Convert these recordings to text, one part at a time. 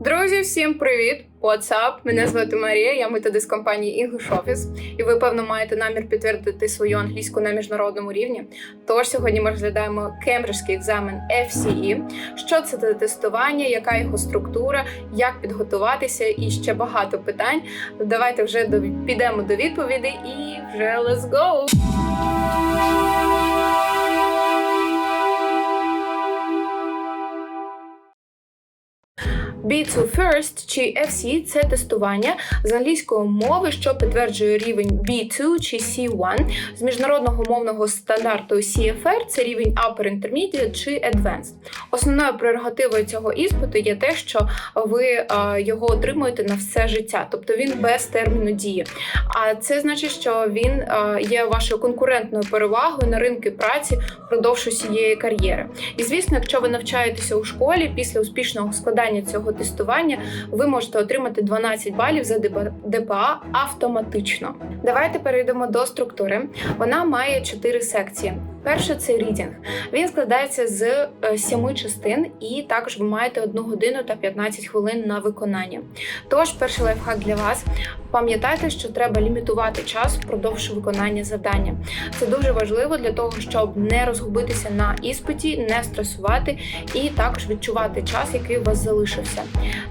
Друзі, всім привіт! What's? Мене звати Марія, я методист компанії English Office, і ви, певно, маєте намір підтвердити свою англійську на міжнародному рівні. Тож сьогодні ми розглядаємо кембриджський екзамен FCE. Що це за тестування, яка його структура, як підготуватися і ще багато питань. Давайте вже до, підемо до відповідей і вже let's go! B2 First чи FC – це тестування з англійської мови, що підтверджує рівень B2 чи C1. З міжнародного мовного стандарту CFR це рівень Upper Intermediate чи Advanced. Основною прерогативою цього іспиту є те, що ви його отримуєте на все життя, тобто він без терміну дії. А це значить, що він є вашою конкурентною перевагою на ринку праці впродовж усієї кар'єри. І звісно, якщо ви навчаєтеся у школі після успішного складання цього тестування, ви можете отримати 12 балів за ДП- ДПА автоматично. Давайте перейдемо до структури. Вона має 4 секції. Перше це рідінг. Він складається з е, сіми частин, і також ви маєте 1 годину та 15 хвилин на виконання. Тож, перший лайфхак для вас: пам'ятайте, що треба лімітувати час впродовж виконання завдання. Це дуже важливо для того, щоб не розгубитися на іспиті, не стресувати і також відчувати час, який у вас залишився.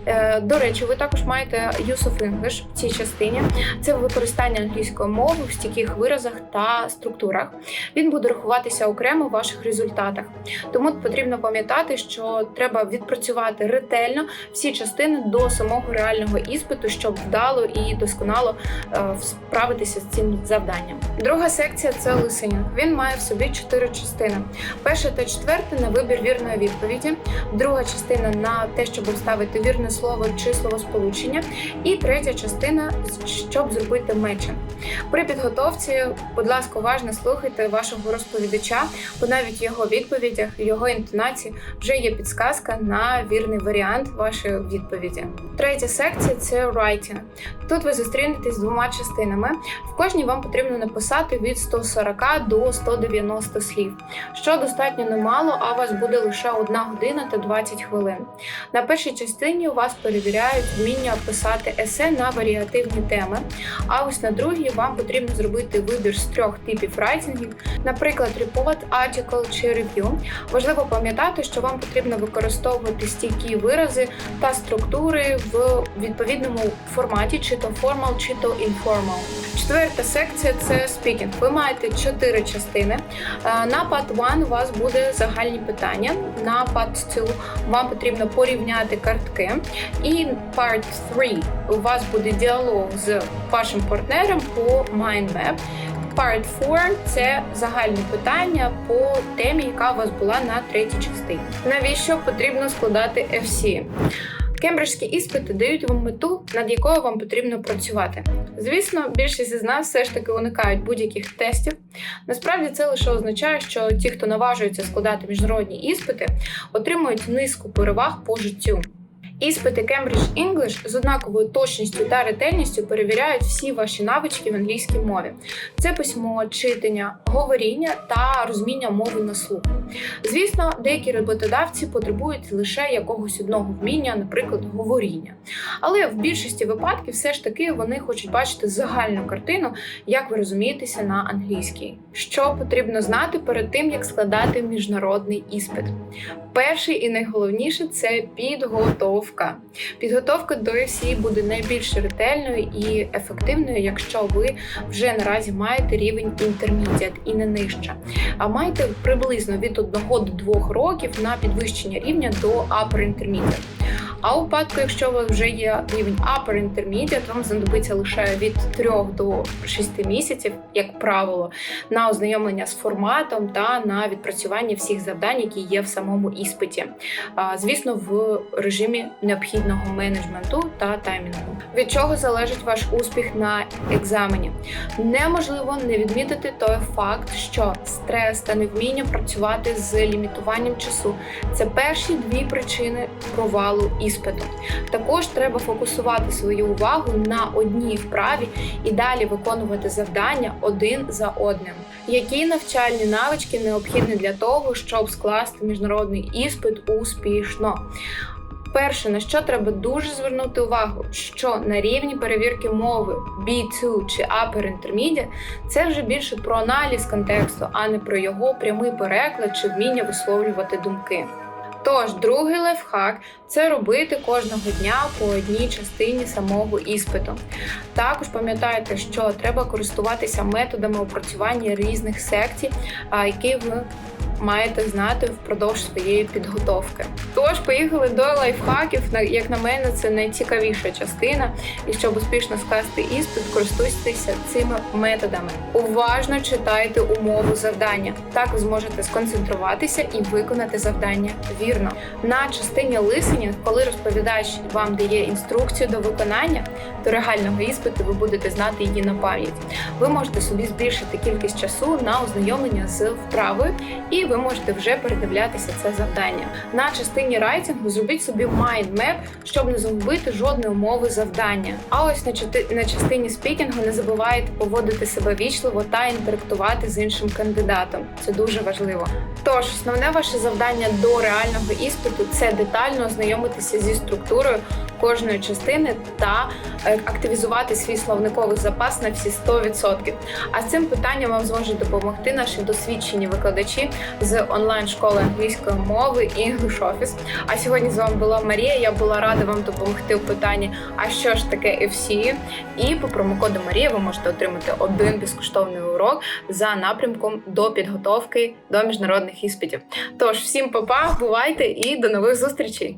Е, До речі, ви також маєте use of English в цій частині. Це використання англійської мови в стійких виразах та структурах. Він буде рахуватися окремо в ваших результатах. Тому потрібно пам'ятати, що треба відпрацювати ретельно всі частини до самого реального іспиту, щоб вдало і досконало е, справитися з цим завданням. Друга секція це listening. Він має в собі чотири частини. Перша та четверта на вибір вірної відповіді, друга частина на те, щоб вставити вірне слово чи словосполучення, і третя частина, щоб зробити мечем. При підготовці, будь ласка, уважно слухайте вашого розповідача, бо навіть в його відповідях, в його інтонації вже є підсказка на вірний варіант вашої відповіді. Третя секція це writing. Тут ви зустрінетесь з двома частинами. В кожній вам потрібно написати від 140 до 190 слів, що достатньо немало, а у вас буде лише 1 година та 20 хвилин. На першій частині у вас перевіряють вміння писати есе на варіативні теми. А ось на другій вам потрібно зробити вибір з трьох типів райтингів, наприклад, report, article чи review. Важливо пам'ятати, що вам потрібно використовувати стійкі вирази та структури в відповідному форматі, чи то formal, чи то informal. Четверта секція це speaking. Ви маєте чотири частини. Е, На part 1 у вас буде загальні питання. На part 2 вам потрібно порівняти картки. І part 3 у вас буде діалог з вашим партнером по mind map. Part 4 – це загальні питання по темі, яка у вас була на третій частині. Навіщо потрібно складати FC? Кембриджські іспити дають вам мету, над якою вам потрібно працювати. Звісно, більшість із нас все ж таки уникають будь-яких тестів. Насправді це лише означає, що ті, хто наважується складати міжнародні іспити, отримують низку переваг по життю. Іспити Cambridge English з однаковою точністю та ретельністю перевіряють всі ваші навички в англійській мові. Це письмо, читання, говоріння та розуміння мови на слух. Звісно, деякі роботодавці потребують лише якогось одного вміння, наприклад, говоріння. Але в більшості випадків все ж таки вони хочуть бачити загальну картину, як ви розумієтеся на англійській. Що потрібно знати перед тим, як складати міжнародний іспит? Перший і найголовніше це підготовка. Підготовка до FCE буде найбільш ретельною і ефективною, якщо ви вже наразі маєте рівень інтермідіат і не нижче. А маєте приблизно від 1 до 2 років на підвищення рівня до upper intermediate. А у випадку, якщо у вас вже є рівень upper intermediate, вам знадобиться лише від 3 до 6 місяців, як правило, на ознайомлення з форматом та на відпрацювання всіх завдань, які є в самому іспиті. Звісно, в режимі необхідного менеджменту та таймінгу. Від чого залежить ваш успіх на екзамені? Неможливо не відмітити той факт, що стрес та невміння працювати з лімітуванням часу це перші дві причини провалу іспиту. Також треба фокусувати свою увагу на одній вправі і далі виконувати завдання один за одним. Які навчальні навички необхідні для того, щоб скласти міжнародний іспит успішно? Перше, на що треба дуже звернути увагу, що на рівні перевірки мови B2 чи Upper Intermediate це вже більше про аналіз контексту, а не про його прямий переклад чи вміння висловлювати думки. Тож, другий лайфхак це робити кожного дня по одній частині самого іспиту. Також пам'ятайте, що треба користуватися методами опрацювання різних секцій, які ви маєте знати впродовж своєї підготовки. Тож, поїхали до лайфхаків. Як на мене, це найцікавіша частина. І щоб успішно скласти іспит, користуйтеся цими методами. Уважно читайте умову завдання. Так ви зможете сконцентруватися і виконати завдання вірно. На частині лисення, коли розповідач вам дає інструкцію до виконання, до реального іспиту ви будете знати її на пам'ять. Ви можете собі збільшити кількість часу на ознайомлення з вправою, і ви можете вже передивлятися це завдання. На частині райтингу зробіть собі майндмеп, щоб не загубити жодної умови завдання. А ось на, на частині спікінгу не забувайте поводити себе вічливо та інтерактувати з іншим кандидатом. Це дуже важливо. Тож, основне ваше завдання до реального іспиту це детально ознайомитися зі структурою кожної частини та е, активізувати свій словниковий запас на всі 100%. А з цим питанням вам зможуть допомогти наші досвідчені викладачі з онлайн-школи англійської мови English Office. А сьогодні з вами була Марія. Я була рада вам допомогти у питанні, а що ж таке FCE? І по промокоду Марія ви можете отримати один безкоштовний урок за напрямком до підготовки до міжнародних іспитів. Тож всім па-па, бувайте і до нових зустрічей!